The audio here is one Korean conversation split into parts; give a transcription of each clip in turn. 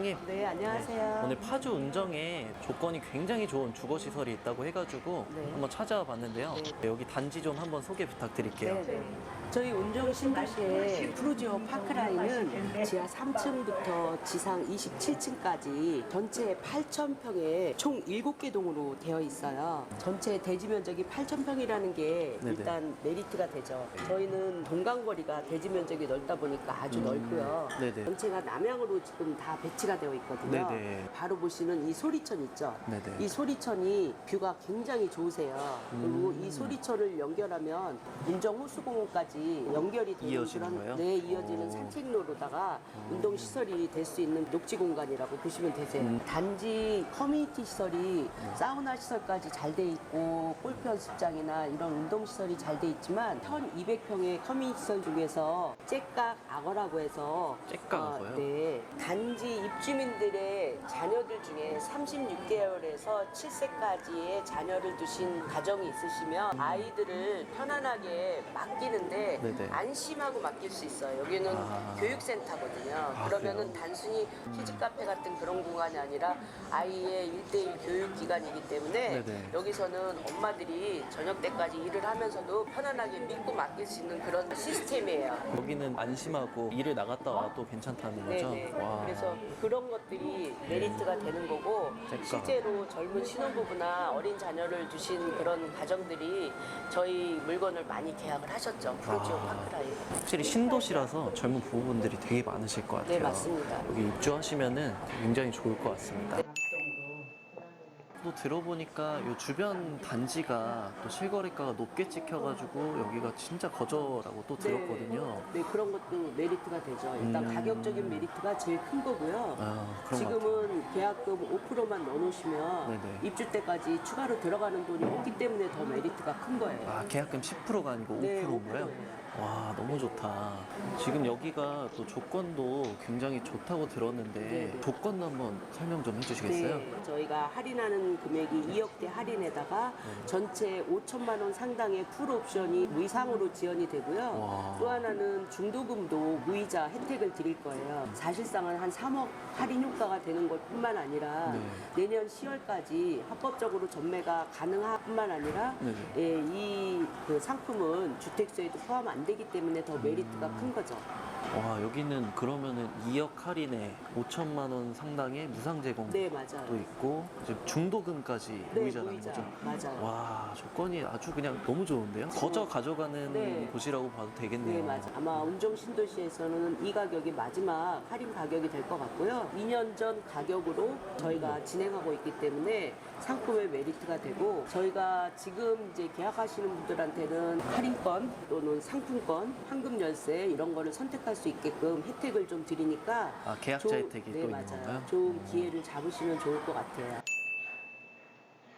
형님 네, 안녕하세요. 오늘 파주 운정에 조건이 굉장히 좋은 주거 시설이 있다고 해가지고 네. 한번 찾아와 봤는데요. 네. 여기 단지 좀 한번 소개 부탁드릴게요. 네, 네. 저희 운정 신도시의 프루지오 파크라인은 지하 3층부터 지상 27층까지 전체 8,000평에 총 7개 동으로 되어 있어요. 전체 대지 면적이 8,000평이라는 게 네네. 일단 메리트가 되죠. 저희는 동강거리가 대지 면적이 넓다 보니까 아주 넓고요. 음. 네네. 전체가 남향으로 지금 다 배치가 되어 있거든요. 네네. 바로 보시는 이 소리천 있죠. 네네. 이 소리천이 뷰가 굉장히 좋으세요. 그리고 음. 이 소리천을 연결하면 운정호수공원까지 연결이 되는 이어지는 그런 거예요? 네 이어지는 오. 산책로로다가 운동 시설이 될 수 있는 녹지 공간이라고 보시면 되세요. 음. 단지 커뮤니티 시설이 사우나 시설까지 잘 돼 있고 골프 연습장이나 이런 운동 시설이 잘 돼 있지만 1,200평의 커뮤니티 시설 중에서 잭각 악어라고 해서 잭각 어, 악어요? 네. 단지 입 주민들의 자녀들 중에 36개월에서 7세까지의 자녀를 두신 가정이 있으시면 아이들을 편안하게 맡기는데 네네. 안심하고 맡길 수 있어요. 여기는 아. 교육센터거든요. 아, 그러면은 그래요? 단순히 키즈 카페 같은 그런 공간이 아니라 아이의 일대일 교육 기관이기 때문에 네네. 여기서는 엄마들이 저녁 때까지 일을 하면서도 편안하게 믿고 맡길 수 있는 그런 시스템이에요. 여기는 안심하고 일을 나갔다 와도 괜찮다는 거죠? 네네. 와. 그래서 그런 것들이 메리트가 되는 거고 색깔. 실제로 젊은 신혼부부나 어린 자녀를 두신 그런 가정들이 저희 물건을 많이 계약을 하셨죠. 프로지오 아. 파크라인. 확실히 신도시라서 젊은 부부분들이 되게 많으실 것 같아요. 네, 맞습니다. 여기 입주하시면은 굉장히 좋을 것 같습니다. 또 들어보니까 이 주변 단지가 또 실거래가가 높게 찍혀가지고 여기가 진짜 거저라고 또 들었거든요. 네, 네, 그런 것도 메리트가 되죠. 일단 음. 가격적인 메리트가 제일 큰 거고요. 아, 그런 것 같아요. 지금은 계약금 5%만 넣어놓으시면 네네. 입주 때까지 추가로 들어가는 돈이 없기 때문에 더 메리트가 큰 거예요. 아, 계약금 10%가 아니고 5%인 네, 거예요? 5%예요. 와, 너무 좋다. 지금 여기가 또 조건도 굉장히 좋다고 들었는데 네네. 조건도 한번 설명 좀 해주시겠어요? 네, 저희가 할인하는 금액이 2억대 할인에다가 네. 전체 5천만 원 상당의 풀 옵션이 무이상으로 지원이 되고요. 와. 또 하나는 중도금도 무이자 혜택을 드릴 거예요. 사실상은 한 3억 할인 효과가 되는 것 뿐만 아니라 네. 내년 10월까지 합법적으로 전매가 가능할 뿐만 아니라 네네. 예, 이그 상품은 주택수에도 포함 안 되기 때문에 더 메리트가 음. 큰 거죠. 와, 여기는 그러면은 2억 할인에 5천만 원 상당의 무상 제공도 네, 맞아요. 있고 이제 중도금까지 네, 무이자라는 무이자. 거죠? 맞아요. 와, 조건이 아주 그냥 너무 좋은데요? 거저 가져가는 네. 곳이라고 봐도 되겠네요. 네, 맞아. 아마 운정 신도시에서는 이 가격이 마지막 할인 가격이 될 것 같고요. 2년 전 가격으로 저희가 진행하고 있기 때문에 상품의 메리트가 되고 저희가 지금 이제 계약하시는 분들한테는 할인권 또는 상품권, 황금 열쇠 이런 거를 선택할 수 있게끔 혜택을 좀 드리니까 아, 계약자 혜택이 네, 또 있는 맞아요. 건가요? 좋은 기회를 잡으시면 좋을 것 같아요.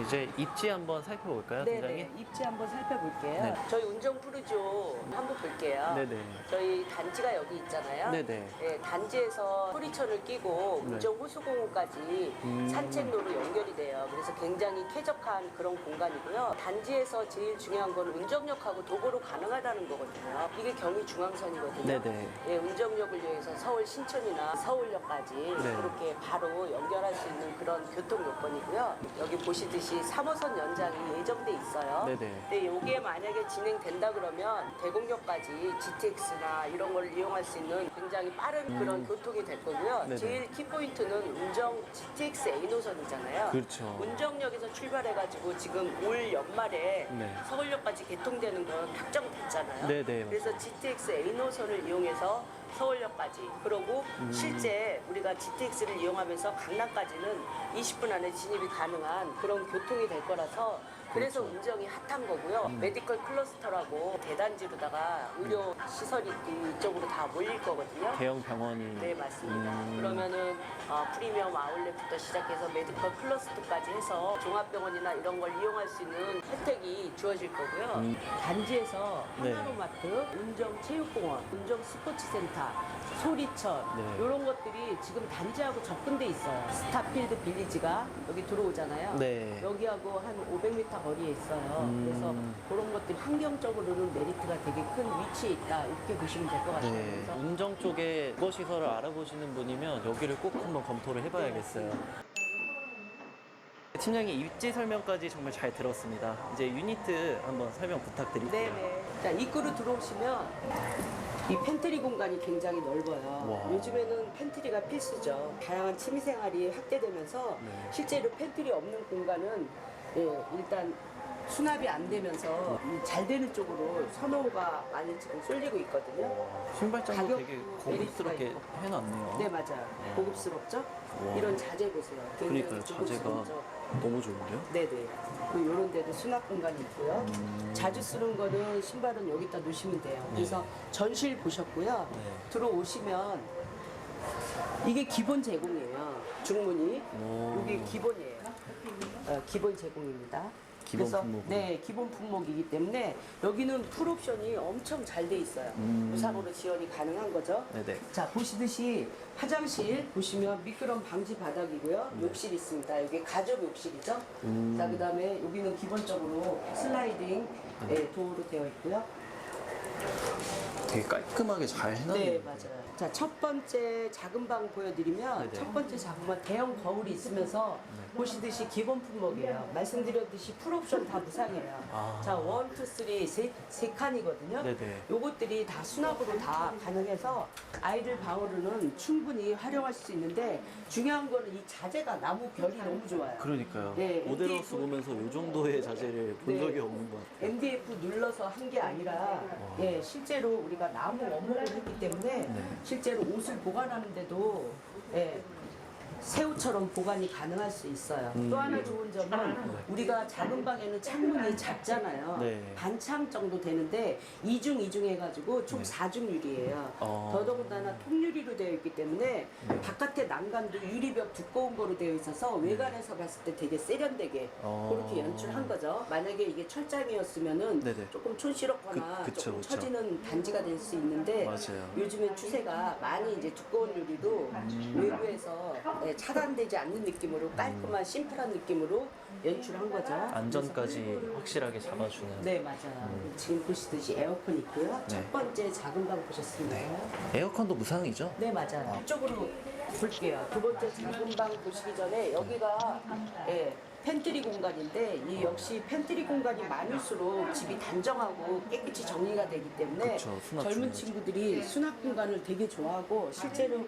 이제 입지 한번 살펴볼까요, 네네. 팀장님? 입지 한번 살펴볼게요. 네. 저희 운정 푸르죠 한번 볼게요. 네네. 저희 단지가 여기 있잖아요. 네네. 네, 단지에서 소리천을 끼고 네. 운정 호수공원까지 음. 산책로로 연결이 돼요. 그래서 굉장히 쾌적한 그런 공간이고요. 단지에서 제일 중요한 건 운정역하고 도보로 가능하다는 거거든요. 이게 경의 중앙선이거든요. 네네. 예, 운정역을 이용해서 서울 신촌이나 서울역까지 네. 그렇게 바로 연결할 수 있는 그런 교통 요건이고요. 여기 보시듯이 3호선 연장이 예정돼 있어요. 네네. 근데 이게 만약에 진행된다 그러면 대공역까지 GTX나 이런 걸 이용할 수 있는 굉장히 빠른 그런 교통이 될 거고요. 음. 네네. 제일 키포인트는 운정 GTX A 노선이잖아요. 그렇죠. 운정역에서 출발해가지고 지금 올 연말에 네. 서울역까지 개통되는 건 확정됐잖아요. 네네, 그래서 GTX A 노선을 이용해서 서울역까지 그러고 음. 실제 우리가 GTX를 이용하면서 강남까지는 20분 안에 진입이 가능한 그런 교통이 될 거라서 그래서 그렇죠. 운정이 핫한 거고요. 음. 메디컬 클러스터라고 대단지로다가 의료 시설이 이쪽으로 다 몰릴 거거든요. 대형 병원이. 네 맞습니다. 음. 그러면은 어, 프리미엄 아울렛부터 시작해서 메디컬 클러스터까지 해서 종합병원이나 이런 걸 이용할 수 있는 혜택이 주어질 거고요. 음. 단지에서 네. 하나로마트, 운정 체육공원, 운정 스포츠센터 소리천 네. 이런 것들이 지금 단지하고 접근돼 있어요. 스타필드 빌리지가 여기 들어오잖아요. 네. 여기하고 한 500m 거리에 있어요. 음. 그래서 그런 것들이 환경적으로는 메리트가 되게 큰 위치에 있다 이렇게 보시면 될 것 같아요. 네. 그래서 운정 쪽에 주거 시설을 알아보시는 분이면 여기를 꼭 한번 검토를 해봐야겠어요. 팀장님 입지 설명까지 정말 잘 들었습니다. 이제 유니트 한번 설명 부탁드릴게요. 네네. 자, 입구로 들어오시면 이 팬트리 공간이 굉장히 넓어요. 와. 요즘에는 팬트리가 필수죠. 다양한 취미 생활이 확대되면서 네. 실제로 팬트리 없는 공간은 예, 일단 수납이 안 되면서 이잘 되는 쪽으로 선호가 많이 지금 쏠리고 있거든요. 신발장도 가격 되게 메리트가 고급스럽게 있고. 해놨네요. 네, 맞아요. 고급스럽죠? 와. 이런 자재 보세요. 굉장히 그러니까요. 자재가 고급스럽죠? 너무 좋은데요? 네네. 이런 데도 수납 공간이 있고요. 음. 자주 쓰는 거는 신발은 여기다 놓으시면 돼요. 그래서 전실 보셨고요. 네. 들어오시면 이게 기본 제공이에요. 중문이. 오. 이게 기본이에요. 어, 기본 제공입니다. 기본 그래서, 품목으로. 네, 기본 품목이기 때문에 여기는 풀옵션이 엄청 잘 돼 있어요. 음. 무상으로 지원이 가능한 거죠. 네네. 자 보시듯이 화장실 보시면 미끄럼 방지 바닥이고요. 욕실 있습니다. 여기 가족 욕실이죠. 네. 음. 자 그다음에 여기는 기본적으로 슬라이딩 네. 예, 도어로 되어 있고요. 되게 깔끔하게 잘 해놨네요. 네 맞아요. 자 첫 번째 작은 방 보여드리면 네네. 첫 번째 작은 방 대형 거울이 있으면서 네. 보시듯이 기본 품목이에요. 말씀드렸듯이 풀옵션 다 무상이에요. 아. 자 원, 투, 쓰리 세, 세 칸이거든요. 네네. 요것들이 다 수납으로 다 가능해서 아이들 방으로는 충분히 활용할 수 있는데 중요한 거는 이 자재가 나무 결이 너무 좋아요. 그러니까요. 네, 모델하우스 MDF. 보면서 이 정도의 자재를 본 네. 적이 없는 것 같아요. MDF 눌러서 한 게 아니라 예, 실제로 우리가 나무 원목을 했기 때문에 네. 실제로 옷을 보관하는데도 예, 새우처럼 보관이 가능할 수 있어요. 음. 또 하나 좋은 점은 우리가 작은 방에는 창문이 작잖아요. 네. 반창 정도 되는데 이중 이중 해가지고 총 사중 유리예요. 어. 더더군다나 통유리로 되어 있기 때문에 바깥에 난간도 유리벽 두꺼운 거로 되어 있어서 외관에서 봤을 때 되게 세련되게 어. 그렇게 연출한 거죠. 만약에 이게 철장이었으면은 네네. 조금 촌스럽거나 그- 그쵸, 조금 그쵸. 처지는 단지가 될 수 있는데 맞아요. 요즘엔 추세가 많이 이제 두꺼운 유리도 음. 외부에서 네, 차단되지 않는 느낌으로 깔끔한 심플한 느낌으로 연출한 거죠. 안전까지 확실하게 잡아주는. 네 맞아요. 지금 보시듯이 에어컨 있고요. 네. 첫 번째 작은 방 보셨습니다. 에어컨도 무상이죠? 네 맞아요. 이쪽으로 볼게요. 두 번째 작은 방 보시기 전에 여기가 예, 팬트리 공간인데 이 역시 팬트리 공간이 많을수록 집이 단정하고 깨끗이 정리가 되기 때문에 그쵸, 수납 젊은 중요하죠. 친구들이 수납 공간을 되게 좋아하고 실제로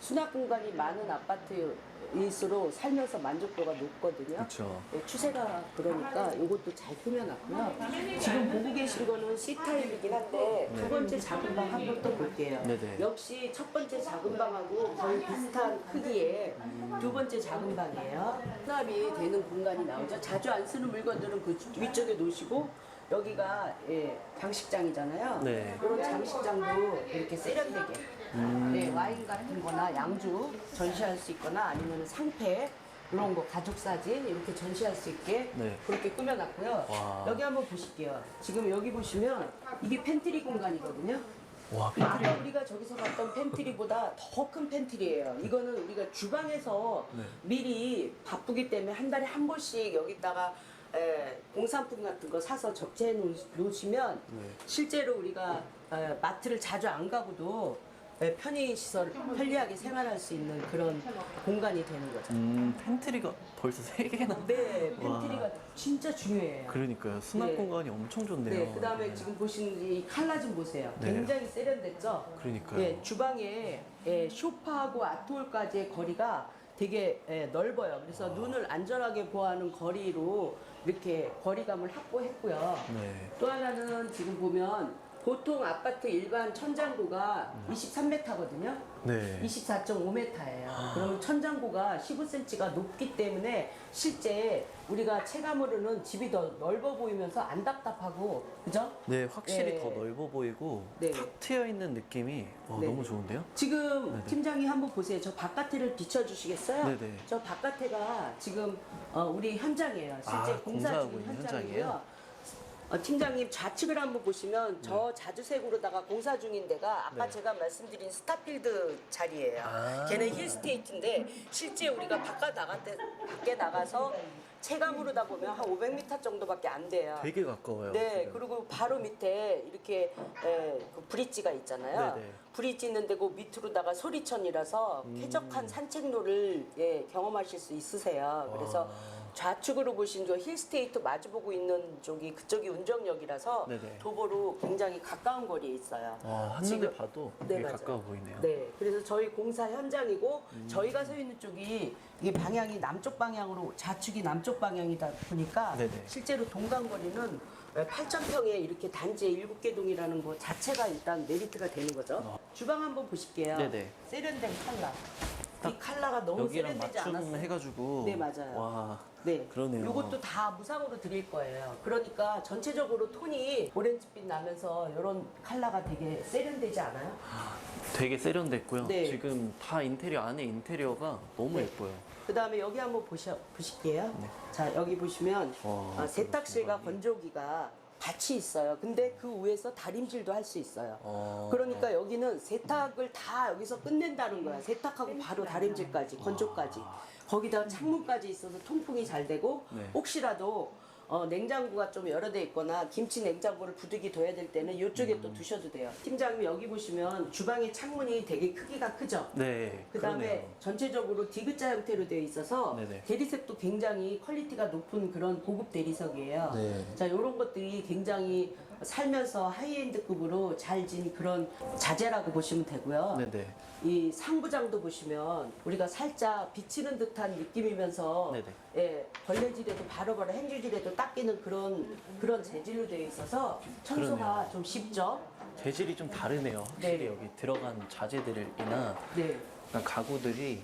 수납 공간이 많은 아파트일수록 살면서 만족도가 높거든요. 그렇죠. 네, 추세가 그러니까 이것도 잘 꾸며놨고요. 지금 보고 계신 거는 C타입이긴 한데 두 번째 작은 방 한번더 볼게요. 네네. 역시 첫 번째 작은 방하고 거의 비슷한 크기의 두 번째 작은 방이에요. 수납이 되는 공간이 나오죠. 자주 안 쓰는 물건들은 그 위쪽에 놓으시고 여기가 예, 장식장이잖아요. 네. 이런 장식장도 이렇게 세련되게 음. 네, 와인 같은 거나 양주 전시할 수 있거나 아니면 상패 이런 거 가족 사진 이렇게 전시할 수 있게 네. 그렇게 꾸며놨고요. 와. 여기 한번 보실게요. 지금 여기 보시면 이게 팬트리 공간이거든요. 와, 아까 우리가 저기서 봤던 팬트리보다 더 큰 팬트리예요. 이거는 우리가 주방에서 네. 미리 바쁘기 때문에 한 달에 한 번씩 여기다가 에, 공산품 같은 거 사서 적재해 놓- 놓으시면 네. 실제로 우리가 에, 마트를 자주 안 가고도 에, 편의 시설 편리하게 생활할 수 있는 그런 공간이 되는 거죠. 음, 팬트리가 벌써 세 개나. 네, 와. 팬트리가 진짜 중요해요. 그러니까요. 수납 네. 공간이 엄청 좋네요. 네, 그 다음에 지금 보시는 이 칼라 좀 보세요. 네. 굉장히 세련됐죠? 그러니까요. 예, 주방에 예, 쇼파하고 아트홀까지의 거리가 되게 예, 넓어요. 그래서 눈을 안전하게 보호하는 거리로 이렇게 거리감을 확보했고요. 네. 또 하나는 지금 보면 보통 아파트 일반 천장고가 23m거든요. 네. 24.5m예요. 그러면 천장고가 15cm가 높기 때문에 실제 우리가 체감으로는 집이 더 넓어 보이면서 안 답답하고 그죠? 네, 확실히 네. 더 넓어 보이고 네. 탁 트여 있는 느낌이 와, 네. 너무 좋은데요? 지금 네네. 팀장이 한번 보세요. 저 바깥에를 비춰 주시겠어요? 네네. 저 바깥에가 지금 어, 우리 현장이에요. 실제 아, 공사 공사하고 중인 있는 현장이고요. 현장이에요? 어, 팀장님 좌측을 한번 보시면 저 자주색으로다가 공사 중인 데가 아까 네. 제가 말씀드린 스타필드 자리예요. 아. 걔는 힐스테이트인데 실제 우리가 바깥 나갈 때 밖에 나가서 체감으로다 보면 한 500m 정도밖에 안 돼요. 되게 가까워요. 네, 지금. 그리고 바로 밑에 이렇게 에, 그 브릿지가 있잖아요. 네네. 브릿지 있는데 그 밑으로다가 소리천이라서 음. 쾌적한 산책로를 예, 경험하실 수 있으세요. 그래서 좌측으로 보신 저 힐스테이트 마주보고 있는 쪽이 그쪽이 운정역이라서 네네. 도보로 굉장히 가까운 거리에 있어요. 와, 한눈에 봐도 네, 되게 맞아요. 가까워 보이네요. 네, 그래서 저희 공사 현장이고 저희가 서 있는 쪽이 이게 방향이 남쪽 방향으로 좌측이 남쪽 방향이다 보니까 네네. 실제로 동강거리는 8,000평에 이렇게 단지에 7개 동이라는 거 자체가 일단 메리트가 되는 거죠. 주방 한번 보실게요. 어. 네네. 세련된 칼라. 이 칼라가 너무 여기랑 세련되지 맞춤 않았어요? 해가지고. 네, 맞아요. 와, 네. 그러네요. 이것도 다 무상으로 드릴 거예요. 그러니까 전체적으로 톤이 오렌지빛 나면서 이런 칼라가 되게 세련되지 않아요? 되게 세련됐고요. 네. 지금 다 인테리어 안에 인테리어가 너무 네. 예뻐요. 그 다음에 여기 한번 보셔, 보실게요. 자, 여기 보시면 네. 와, 아, 세탁실과. 건조기가 같이 있어요. 근데 그 위에서 다림질도 할 수 있어요. 어. 그러니까 여기는 세탁을 다 여기서 끝낸다는 거야. 세탁하고 바로 다림질까지, 건조까지. 거기다 창문까지 있어서 통풍이 잘 되고 네. 혹시라도 어, 냉장고가 좀 여러 대 있거나 김치 냉장고를 부득이 둬야 될 때는 이쪽에 음. 또 두셔도 돼요. 팀장님 여기 보시면 주방의 창문이 되게 크기가 크죠? 네. 그 다음에 그러네요. 전체적으로 디귿자 형태로 되어 있어서 네네. 대리석도 굉장히 퀄리티가 높은 그런 고급 대리석이에요. 네. 자, 이런 것들이 굉장히 살면서 하이엔드급으로 잘 진 그런 자재라고 보시면 되고요. 네네. 이 상부장도 보시면 우리가 살짝 비치는 듯한 느낌이면서 네네. 예, 벌레질에도 바로바로 행주질에도 닦이는 그런 그런 재질로 되어 있어서 청소가 그러네요. 좀 쉽죠. 재질이 좀 다르네요. 확실히 네. 여기 들어간 자재들이나 네. 가구들이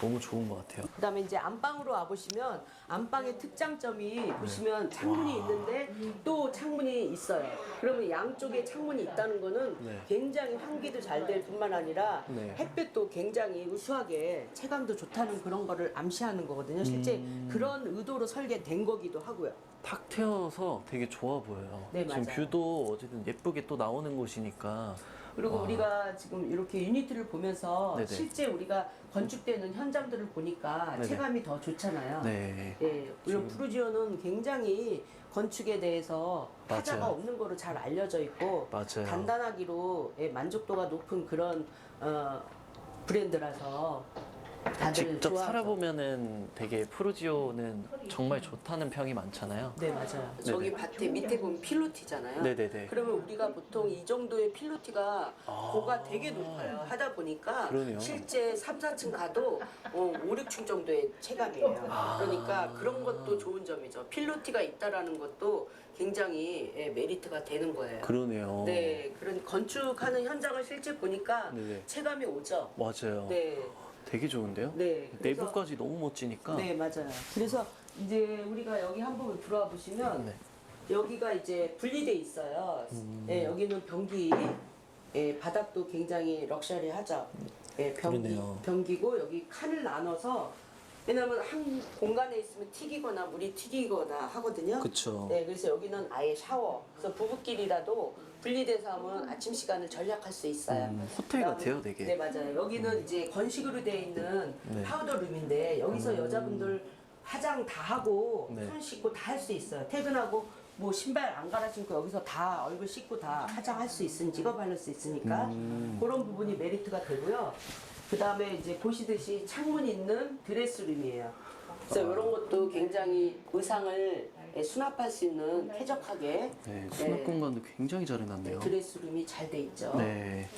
너무 좋은 것 같아요. 그다음에 이제 안방으로 와 보시면 안방의 특장점이 네. 보시면 창문이 있는데 또 창문이 있어요. 그러면 양쪽에 창문이 있다는 거는 네. 굉장히 환기도 잘 될 뿐만 아니라 네. 햇볕도 굉장히 우수하게 체감도 좋다는 그런 거를 암시하는 거거든요. 실제 음. 그런 의도로 설계된 거기도 하고요. 탁 트여서 되게 좋아 보여요. 네, 지금 맞아요. 뷰도 어쨌든 예쁘게 또 나오는 곳이니까. 그리고 와. 우리가 지금 이렇게 유니트를 보면서 네네. 실제 우리가 건축되는 현장들을 보니까 네네. 체감이 더 좋잖아요. 네. 예, 물론 프루지오는 굉장히 건축에 대해서 맞아요. 하자가 없는 거로 잘 알려져 있고 맞아요. 간단하기로 예, 만족도가 높은 그런 어, 브랜드라서 다들 직접 좋아하죠. 살아보면은 되게 프루지오는 정말 좋다는 평이 많잖아요. 네 맞아요. 저기 밭에 밑에 보면 필로티잖아요. 네네네. 그러면 우리가 보통 이 정도의 필로티가 아. 고가 되게 높아요. 하다 보니까 그러네요. 실제 3, 4층 가도 어, 5, 6층 정도의 체감이에요. 아. 그러니까 그런 것도 좋은 점이죠. 필로티가 있다라는 것도 굉장히 예, 메리트가 되는 거예요. 그러네요. 네, 그런 건축하는 현장을 실제 보니까 네네. 체감이 오죠. 맞아요. 네, 되게 좋은데요? 네. 그래서- 내부까지 너무 멋지니까. 네, 맞아요. 그래서 이제 우리가 여기 한번 들어와 보시면 네. 여기가 이제 분리돼 있어요. 음. 예, 여기는 변기, 예, 바닥도 굉장히 럭셔리하죠. 예, 변기, 그러네요. 변기고 여기 칸을 나눠서 왜냐면 한 공간에 있으면 튀기거나 물이 튀기거나 하거든요. 그쵸. 네, 그래서 여기는 아예 샤워. 그래서 부부끼리라도 분리돼서 하면 아침 시간을 절약할 수 있어요. 음, 호텔 같아요, 되게. 네, 맞아요. 여기는 이제 건식으로 되어 있는 네. 파우더 룸인데 여기서 여자분들 화장 다 하고 네. 손 씻고 다 할 수 있어요. 퇴근하고 뭐 신발 안 갈아 신고 여기서 다 얼굴 씻고 다 화장할 수 있으니 찍어 바를 수 있으니까 음. 그런 부분이 메리트가 되고요. 그 다음에 이제 보시듯이 창문 있는 드레스룸이에요. 그래서 이런 것도 굉장히 의상을 예, 수납할 수 있는 쾌적하게 네, 수납 네. 공간도 굉장히 잘 해놨네요. 드레스룸이 잘 돼 있죠. 네.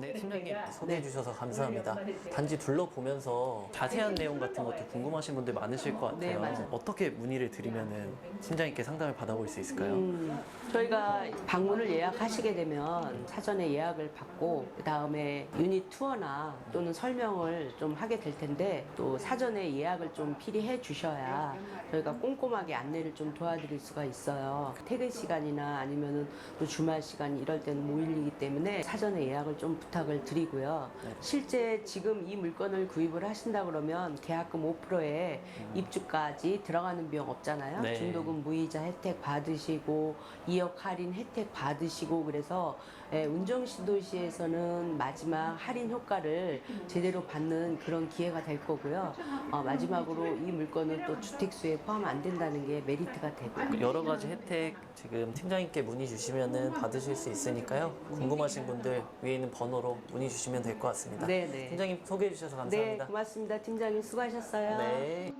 네, 팀장님 소개해 주셔서 감사합니다. 단지 둘러보면서 자세한 내용 같은 것도 궁금하신 분들 많으실 것 같아요. 네, 맞아요. 어떻게 문의를 드리면은 팀장님께 상담을 받아볼 수 있을까요? 음, 저희가 방문을 예약하시게 되면 사전에 예약을 받고 그 다음에 유닛 투어나 또는 설명을 좀 하게 될 텐데 또 사전에 예약을 좀 필히 해 주셔야 저희가 꼼꼼하게 안내를 좀 도와드릴 수가 있어요. 퇴근 시간이나 아니면은 또 주말 시간 이럴 때는 모일이기 때문에 사전에 예약을 좀 부탁을 드리고요. 네. 실제 지금 이 물건을 구입을 하신다 그러면 계약금 5%에 입주까지 들어가는 비용 없잖아요. 음. 네. 중도금 무이자 혜택 받으시고 2억 할인 혜택 받으시고 그래서 예, 운정시도시에서는 마지막 할인 효과를 제대로 받는 그런 기회가 될 거고요. 어, 마지막으로 이 물건은 또 주택수에 포함 안 된다는 게 메리트가 되고요. 여러 가지 혜택 지금 팀장님께 문의 주시면은 받으실 수 있으니까요. 궁금하신 분들 위에 있는 번호 로 문의 주시면 될 것 같습니다. 네, 네. 팀장님 소개해 주셔서 네, 감사합니다. 고맙습니다. 팀장님 수고하셨어요. 네.